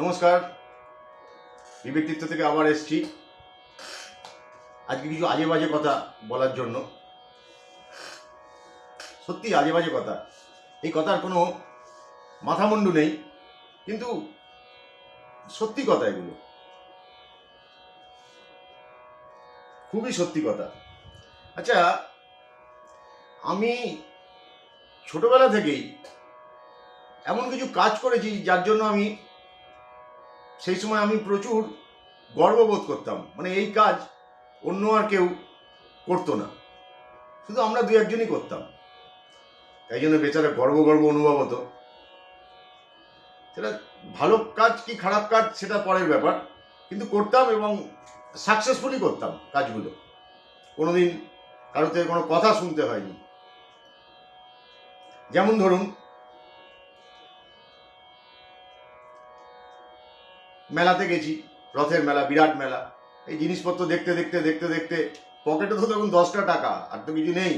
নমস্কার। বিবেকতীর্থ থেকে আবার এসছি। আজকে কিছু আজে বাজে কথা বলার জন্য। সত্যি আজে বাজে কথা। এই কথার কোনো মাথামুন্ডু নেই, কিন্তু সত্যি কথা এগুলো। খুবই সত্যি কথা। আচ্ছা আমি ছোটবেলা থেকেই এমন কিছু কাজ করেছি যার জন্য আমি সেই সময় আমি প্রচুর গর্ববোধ করতাম। মানে এই কাজ অন্য আর কেউ করতো না। শুধু আমরা দু একজনই করতাম। তাই জন্য বেচারা গর্ব গর্ব অনুভব হতো। সেটা ভালো কাজ কি খারাপ কাজ সেটা পরের ব্যাপার। কিন্তু করতাম এবং সাকসেসফুলি করতাম কাজগুলো। কোনোদিন কারও থেকে কোনো কথা শুনতে হয়নি। যেমন ধরুন মেলাতে গেছি, রথের মেলা, বিরাট মেলা। এই জিনিসপত্র দেখতে দেখতে দেখতে দেখতে, পকেটে তো তখন দশটা টাকা, আর তো কিছু নেই।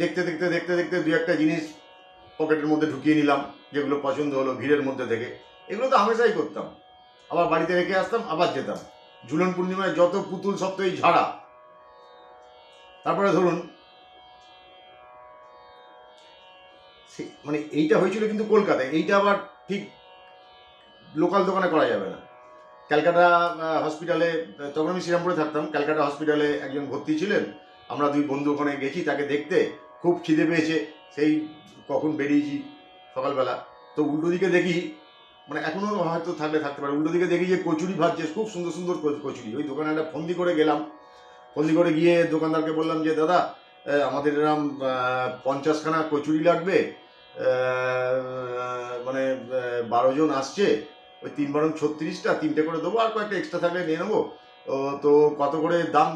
দেখতে দেখতে দেখতে দেখতে দু একটা জিনিস পকেটের মধ্যে ঢুকিয়ে নিলাম, যেগুলো পছন্দ হলো ভিড়ের মধ্যে থেকে। এগুলো তো হামেশাই করতাম। আবার বাড়িতে রেখে আসতাম, আবার যেতাম। ঝুলন পূর্ণিমায় যত পুতুল এই ঝাড়া। তারপরে ধরুন মানে এইটা হয়েছিল কিন্তু কলকাতায়। এইটা আবার ঠিক লোকাল দোকানে করা যাবে না। ক্যালকাটা হসপিটালে তখন আমি শ্রীরামপুরে থাকতাম। ক্যালকাটা হসপিটালে একজন ভর্তি ছিলেন। আমরা দুই বন্ধু ওখানে গেছি তাকে দেখতে। খুব খিদে পেয়েছে। সেই কখন বেরিয়েছি সকালবেলা। তো উল্টো দিকে দেখি মানে এখনও হয়তো থাকলে থাকতে পারে। উল্টো দিকে দেখি যে কচুরি ভাজছে খুব সুন্দর সুন্দর কচ- কচুরি। ওই দোকানে একটা ফন্দি করে গেলাম। ফন্দি করে গিয়ে দোকানদারকে বললাম যে দাদা আমাদের এরম পঞ্চাশখানা কচুরি লাগবে। মানে আহ, বারো জন আসছে। ওই তিন বারং ছত্রিশটা, তিনটে করে দেবো, আর কয়েকটা এক্সট্রা থাকলে নিয়ে নেব। তো কত করে দাম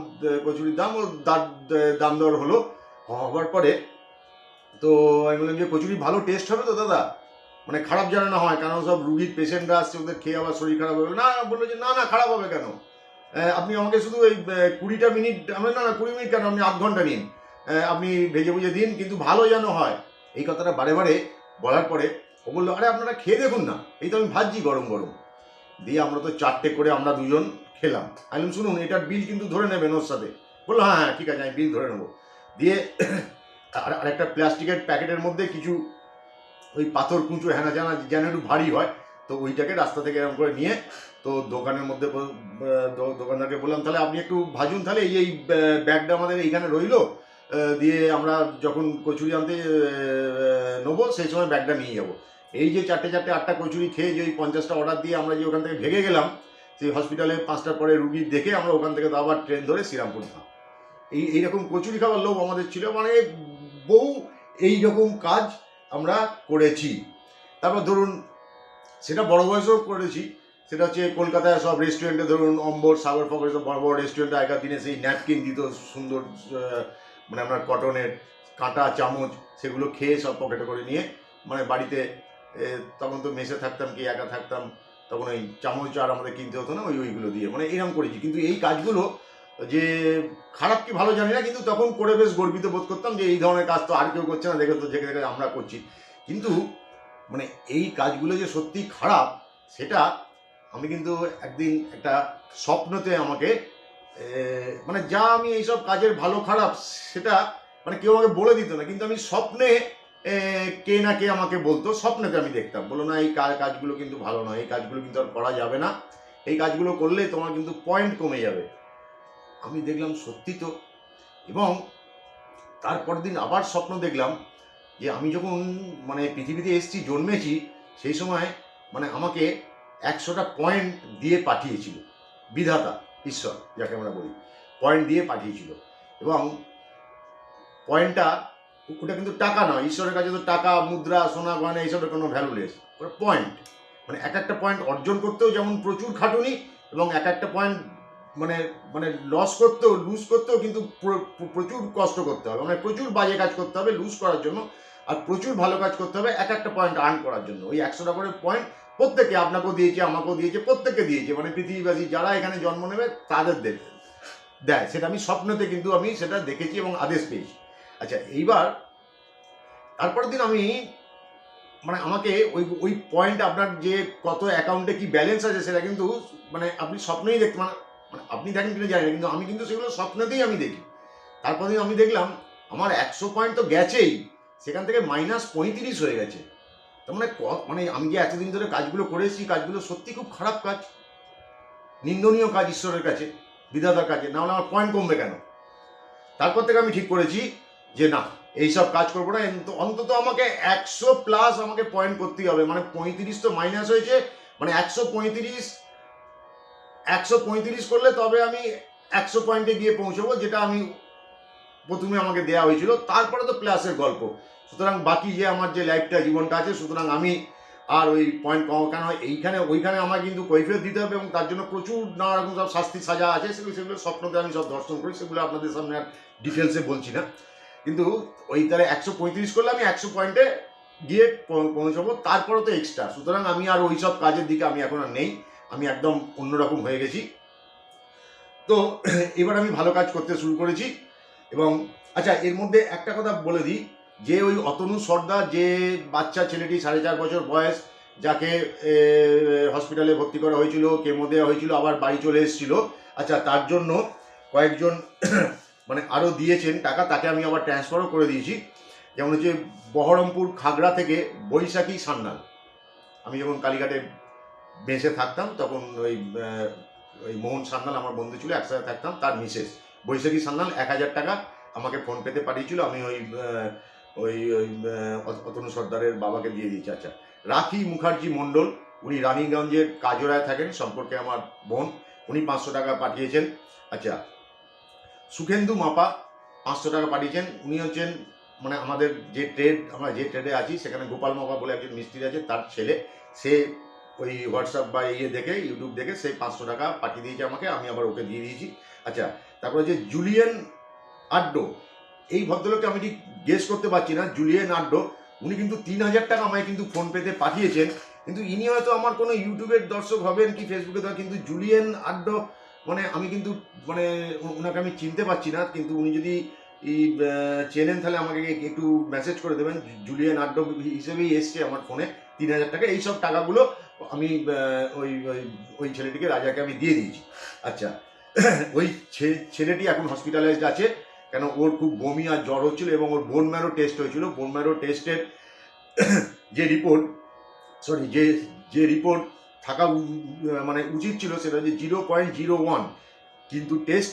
কচুরির দাম ও দাম দর হলো। হওয়ার পরে, তো আমি বললাম যে, কচুরি ভালো টেস্ট হবে তো, দাদা? মানে খারাপ যেন না হয়, কারণ সব রুগীর পেশেন্টরা আসছে, ওদের খেয়ে আবার শরীর খারাপ হবে। না, বলল যে, না না, খারাপ হবে কেন? আপনি আমাকে শুধু ওই কুড়িটা মিনিট, আমি না না, কুড়ি মিনিট কেন? আপনি আধ ঘণ্টা নিন। আপনি ভেজে ভুজে দিন, কিন্তু ভালো যেন হয়। এই কথাটা বারে বারে বলার পরে ও বলল, আরে, আপনারা খেয়ে দেখুন না, এই তো আমি ভাজছি গরম গরম। দিয়ে আমরা তো চারটে করে আমরা দুজন খেলাম। আমি শুনুন এটার বিল কিন্তু ধরে নেবেন ওর সাথে। বলল হ্যাঁ হ্যাঁ ঠিক আছে, আমি বিল ধরে নেব। দিয়ে আর আরেকটা প্লাস্টিকের প্যাকেটের মধ্যে কিছু ওই পাথর, কুঁচো, হেনা জানা যেন একটু ভারী হয়, তো ওইটাকে রাস্তা থেকে এরকম করে নিয়ে, তো দোকানের মধ্যে দোকানদারকে বললাম, তাহলে আপনি একটু ভাজুন, তাহলে এই এই ব্যা- ব্যাগটা আমাদের এইখানে রইল। দিয়ে আমরা যখন কচুরি আনতে নেব, সেই সময় ব্যাগটা নিয়ে যাব। এই যে চারটে চারটে আটটা কচুরি খেয়ে যে ওই পঞ্চাশটা অর্ডার দিয়ে আমরা যে ওখান থেকে ভেগে গেলাম, সেই হসপিটালে পাঁচটার পরে রুগী দেখে আমরা ওখান থেকে আবার ট্রেন ধরে শ্রীরামপুর ধাম। এই, এইরকম কচুরি খাওয়ার লোভ আমাদের ছিল মানে বহু এই রকম কাজ আমরা করেছি। তারপর ধরুন, সেটা বড় বয়সেও করেছি, সেটা হচ্ছে কলকাতায় সব রেস্টুরেন্টে ধরুন, অম্বর, সাগর ফগর সব বড় বড় রেস্টুরেন্টে আগেকার দিনে সেই ন্যাপকিন দিত, সুন্দর মানে আপনার কটনের কাঁটা, চামচ, সেগুলো খেয়ে সব পকেটে করে নিয়ে মানে বাড়িতে তখন তো মেসে থাকতাম, কি একা থাকতাম, তখন ওই চামচ আর আমাদের কিনতে হতো না, ওই ওইগুলো দিয়ে মানে এরকম করেছি। কিন্তু এই কাজগুলো যে খারাপ কি ভালো জানি না, কিন্তু তখন করে বেশ গর্বিত বোধ করতাম যে এই ধরনের কাজ তো আর কেউ করছে না, দেখে তো দেখে দেখে আমরা করছি। কিন্তু মানে এই কাজগুলো যে সত্যি খারাপ, সেটা আমি কিন্তু একদিন একটা স্বপ্নতে আমাকে মানে যা আমি এইসব কাজের ভালো খারাপ, সেটা মানে কেউ আমাকে বলে দিত না, কিন্তু আমি স্বপ্নে কে না কে আমাকে বলতো, স্বপ্নেতে আমি দেখতাম। বলো না, এই কাজ কাজগুলো কিন্তু ভালো নয়, এই কাজগুলো কিন্তু আর করা যাবে না। এই কাজগুলো করলে তোমার কিন্তু পয়েন্ট কমে যাবে। আমি দেখলাম সত্যি তো। এবং তারপর দিন আবার স্বপ্ন দেখলাম যে আমি যখন মানে পৃথিবীতে এসেছি, জন্মেছি, সেই সময় মানে আমাকে একশোটা পয়েন্ট দিয়ে পাঠিয়েছিল। বিধাতা, ঈশ্বর, যাকে আমরা বলি। পয়েন্ট দিয়ে পাঠিয়েছিল। এবং পয়েন্টটা ওটা কিন্তু টাকা নয় ঈশ্বরের কাছে তো টাকা, মুদ্রা, সোনা, গয়না, এইসবের কোনো ভ্যালুলেস ওটা পয়েন্ট মানে এক একটা পয়েন্ট অর্জন করতেও যেমন প্রচুর খাটুনি এবং এক একটা পয়েন্ট মানে মানে লস করতেও লুজ করতেও কিন্তু প্র- প্র- প্রচুর কষ্ট করতে হবে। মানে প্রচুর বাজে কাজ করতে হবে লুজ করার জন্য আর প্রচুর ভালো কাজ করতে হবে এক একটা পয়েন্ট আর্ন করার জন্য। ওই একশোটা করে পয়েন্ট প্রত্যেকে আপনাকেও দিয়েছে, আমাকেও দিয়েছে, প্রত্যেককে দিয়েছে। মানে পৃথিবীবাসী যারা এখানে জন্ম নেবে তাদের দেবে। দেয় সেটা আমি স্বপ্নতে কিন্তু আমি সেটা দেখেছি এবং আদেশ পেয়েছি। আচ্ছা এইবার তারপরের দিন আমি মানে আমাকে ওই ওই পয়েন্ট আপনার যে কত অ্যাকাউন্টে কি ব্যালেন্স আছে সেটা কিন্তু মানে আপনি স্বপ্নেই দেখতে মানে মানে আপনি দেখেন কিনা জানি না, কিন্তু আমি কিন্তু সেগুলো স্বপ্নেতেই আমি দেখি। তারপর দিন আমি দেখলাম, আমার একশো পয়েন্ট তো গেছেই, সেখান থেকে মাইনাস পঁয়ত্রিশ হয়ে গেছে। তার মানে মানে আমি যে এতদিন ধরে কাজগুলো করেছি কাজগুলো সত্যি খুব খারাপ কাজ। নিন্দনীয় কাজ ঈশ্বরের কাছে, বিধাতার কাছে, না হলে আমার পয়েন্ট কমবে কেন? তারপর থেকে আমি ঠিক করেছি যে না, এইসব কাজ করব না অন্তত আমাকে একশো প্লাস আমাকে পয়েন্ট করতেই হবে। মানে পঁয়ত্রিশ তো মাইনাস হয়েছে মানে একশো পঁয়ত্রিশ একশো পঁয়ত্রিশ করলে তবে আমি একশো পয়েন্টে গিয়ে পৌঁছবো, যেটা আমি প্রথমে আমাকে দেওয়া হয়েছিল। তারপরে তো প্লাসের গল্প। সুতরাং বাকি যে আমার যে লাইফটা জীবনটা আছে, সুতরাং আমি আর ওই পয়েন্ট কম কেন এইখানে, ওইখানে আমার কিন্তু কৈফিয়ত দিতে হবে এবং তার জন্য প্রচুর নানা রকম সব শাস্তি সাজা আছে, সেগুলো সেগুলো স্বপ্নতে আমি সব দর্শন করি, সেগুলো আপনাদের সামনে আর ডিটেলসে বলছি না। কিন্তু ওই তাহলে একশো পঁয়ত্রিশ করলে আমি একশো পয়েন্টে গিয়ে পৌঁছাবো তারপরে তো এক্সট্রা সুতরাং আমি আর ওই সব কাজের দিকে আমি এখন আর নেই, আমি একদম অন্যরকম হয়ে গেছি। তো এবার আমি ভালো কাজ করতে শুরু করেছি এবং আচ্ছা এর মধ্যে একটা কথা বলে দিই, যে ওই অতনু সর্দার যে বাচ্চা ছেলেটি সাড়ে চার বছর বয়স, যাকে হসপিটালে ভর্তি করা হয়েছিল কেমো দেওয়া হয়েছিল, আবার বাড়ি চলে এসেছিল আচ্ছা তার জন্য কয়েকজন মানে আরও দিয়েছেন টাকা, তাকে আমি আবার ট্রান্সফারও করে দিয়েছি। যেমন হচ্ছে বহরমপুর খাগড়া থেকে বৈশাখী সান্যাল। আমি যখন কালীঘাটে বেঁচে থাকতাম, তখন ওই ওই মোহন সান্যাল আমার বন্ধু ছিল, একসাথে থাকতাম, তার মিসেস বৈশাখী সান্যাল এক হাজার টাকা আমাকে ফোন পেতে পাঠিয়েছিল, আমি ওই ওই ওই অতনু সর্দারের বাবাকে দিয়ে দিয়েছি। আচ্ছা রাখি মুখার্জি মণ্ডল, উনি রানীগঞ্জের কাজরায় থাকেন, সম্পর্কে আমার বোন, উনি পাঁচশো টাকা পাঠিয়েছেন। আচ্ছা সুখেন্দু মাপা, পাঁচশো টাকা পাঠিয়েছেন। উনি হচ্ছেন মানে আমাদের যে ট্রেড আমরা যে ট্রেডে আছি, সেখানে গোপাল মাপা বলে একজন মিস্ত্রি আছে, তার ছেলে। সে ওই হোয়াটসঅ্যাপ বা ইয়ে দেখে ইউটিউব দেখে সে পাঁচশো টাকা পাঠিয়ে দিয়েছে আমাকে, আমি আবার ওকে দিয়ে দিয়েছি। আচ্ছা তারপরে যে জুলিয়ান আড্ডো এই ভদ্রলোককে আমি ঠিক গেস করতে পারছি না জুলিয়ান আড্ডো উনি কিন্তু তিন হাজার টাকা আমায় কিন্তু ফোনপেতে পাঠিয়েছেন। কিন্তু ইনি হয়তো আমার কোনো ইউটিউবের দর্শক হবেন কি ফেসবুকে কিন্তু জুলিয়ান আড্ডো মানে আমি কিন্তু মানে ওনাকে আমি চিনতে পারছি না, কিন্তু উনি যদি চেনেন তাহলে আমাকে একটু মেসেজ করে দেবেন। জুলিয়ান আড্ডো হিসেবেই এসছে আমার ফোনে, তিন হাজার টাকা। এইসব টাকাগুলো আমি ওই, ওই- ছেলেটিকে, রাজাকে আমি দিয়ে দিয়েছি। আচ্ছা ওই ছেলেটি এখন হসপিটালাইজড আছে। কেন, ওর খুব বমি আর জ্বর হচ্ছিল এবং ওর বোন ম্যারো টেস্ট হয়েছিল। বোন ম্যারো টেস্টের যে রিপোর্ট সরি যে যে রিপোর্ট থাকা মানে উচিত ছিল সেটা হচ্ছে জিরো পয়েন্ট জিরো ওয়ান। কিন্তু টেস্ট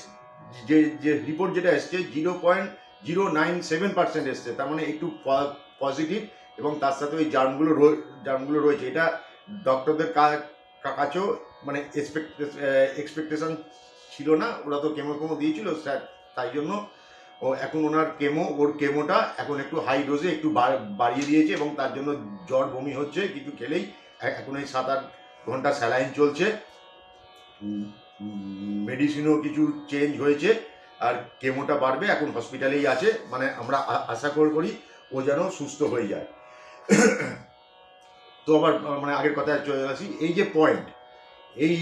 যে যে রিপোর্ট যেটা এসছে, zero point zero nine seven percent এসছে। তার মানে একটু পজিটিভ এবং তার সাথে ওই জার্মগুলো জার্মগুলো রয়েছে। এটা ডক্টরদের কাছেও মানে এক্সপেকটেশন ছিল না। ওরা তো কেমো কেমো দিয়েছিল স্যার তাই জন্য ও এখন ওনার কেমো ওর কেমোটা এখন একটু হাই ডোজে একটু বাড়িয়ে দিয়েছে এবং তার জন্য জ্বর বমি হচ্ছে। কিছু খেলেই এখন এই সাত আট ঘণ্টা স্যালাইন চলছে। মেডিসিনও কিছু চেঞ্জ হয়েছে, আর কেমোটা বাড়বে, এখন হসপিটালেই আছে। মানে আমরা আশা কর ও যেন সুস্থ হয়ে যায়। তো আবার মানে আগের কথায় চলে আসি, এই যে পয়েন্ট এই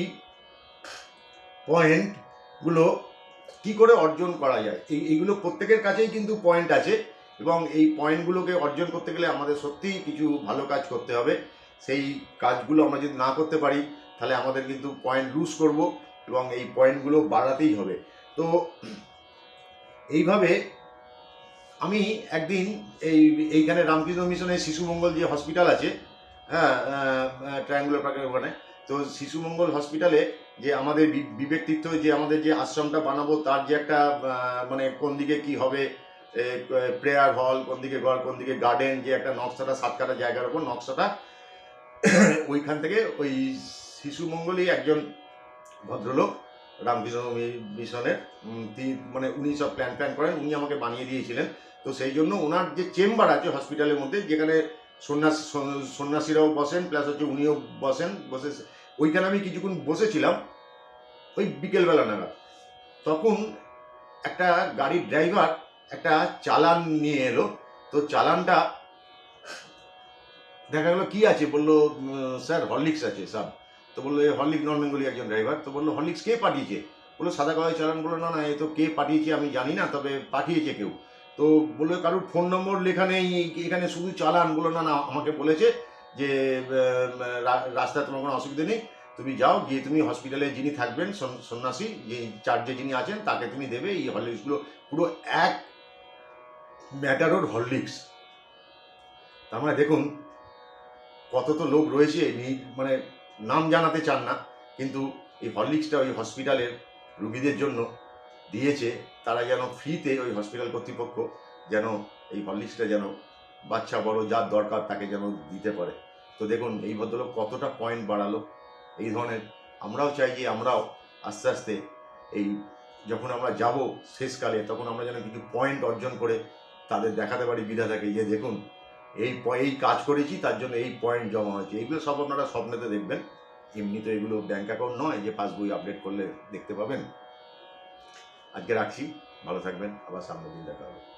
পয়েন্টগুলো কি করে অর্জন করা যায়? এই, এইগুলো প্রত্যেকের কাছেই কিন্তু পয়েন্ট আছে, এবং এই পয়েন্টগুলোকে অর্জন করতে গেলে আমাদের সত্যিই কিছু ভালো কাজ করতে হবে। সেই কাজগুলো আমরা যদি না করতে পারি, তাহলে আমাদের কিন্তু পয়েন্ট লুজ করব এবং এই পয়েন্টগুলো বাড়াতেই হবে। তো এইভাবে আমি একদিন এই, এইখানে রামকৃষ্ণ মিশনের শিশু মঙ্গল যে হসপিটাল আছে হ্যাঁ ট্রায়াঙ্গুলার পার্কের ওখানে, তো শিশু মঙ্গল হসপিটালে যে আমাদের বিবেক তীর্থ যে আমাদের যে আশ্রমটা বানাবো, তার যে একটা মানে কোন দিকে কি হবে প্রেয়ার হল কোন দিকে ঘর, কোন দিকে গার্ডেন যে একটা নকশাটা সাত কাটা জায়গার ওপর নকশাটা ওইখান থেকে ওই শিশু মঙ্গলই একজন ভদ্রলোক রামকৃষ্ণ মিশনের মানে উনি সব প্ল্যান প্ল্যান করেন, উনি আমাকে বানিয়ে দিয়েছিলেন। তো সেই জন্য ওনার যে চেম্বার আছে হসপিটালের মধ্যে, যেখানে সন্ন্যাস সন্ন্যাসীরাও বসেন প্লাস হচ্ছে উনিও বসেন, বসে ওইখানে আমি কিছুক্ষণ বসেছিলাম, ওই বিকেলবেলা নাগাদ। তখন একটা গাড়ির ড্রাইভার একটা চালান নিয়ে এলো। তো চালানটা দেখা গেলো কি আছে? বলল স্যার হরলিক্স আছে স্যার তো বলল এই হরলিক্স নন বেঙ্গলি একজন ড্রাইভার তো বলল হরলিক্স কে পাঠিয়েছে? বলল সাদা কাগজ চালান। বলল না না এ তো কে পাঠিয়েছে আমি জানি না তবে পাঠিয়েছে কেউ। তো বলল কারোর ফোন নম্বর লেখা নেই এখানে শুধু চালান। বলল না না আমাকে বলেছে যে আহ, রা- রাস্তায় তোমার কোনো অসুবিধা নেই তুমি যাও গিয়ে তুমি হসপিটালে যিনি থাকবেন সন- সন্ন্যাসী যে চার্জে যিনি আছেন তাকে তুমি দেবে। এই হরলিক্সগুলো পুরো এক ম্যাটারোর হরলিক্স। তার মানে দেখুন কত তো লোক রয়েছে মানে নাম জানাতে চান না, কিন্তু এই হরলিক্সটা ওই হসপিটালের রুগীদের জন্য দিয়েছে, তারা যেন ফ্রিতে ওই হসপিটাল কর্তৃপক্ষ যেন এই হরলিক্সটা যেন বাচ্চা, বড় যার দরকার তাকে যেন দিতে পারে। তো দেখুন, এই ভদ্রলোক কতটা পয়েন্ট বাড়ালো। এই ধরনের আমরাও চাই যে আমরাও আস্তে আস্তে এই যখন আমরা যাব শেষকালে, তখন আমরা যেন কিছু পয়েন্ট অর্জন করে তাদের দেখাতে পারি বিধাতাকে। যে দেখুন এই এই কাজ করেছি, তার জন্য এই পয়েন্ট জমা হয়েছে। এইগুলো সব আপনারা স্বপ্নেতে দেখবেন। এমনি তো এগুলো ব্যাঙ্ক অ্যাকাউন্ট নয়, যে পাসবই আপডেট করলে দেখতে পাবেন। আজকে রাখছি, ভালো থাকবেন, আবার সামনের দিন দেখা হবে।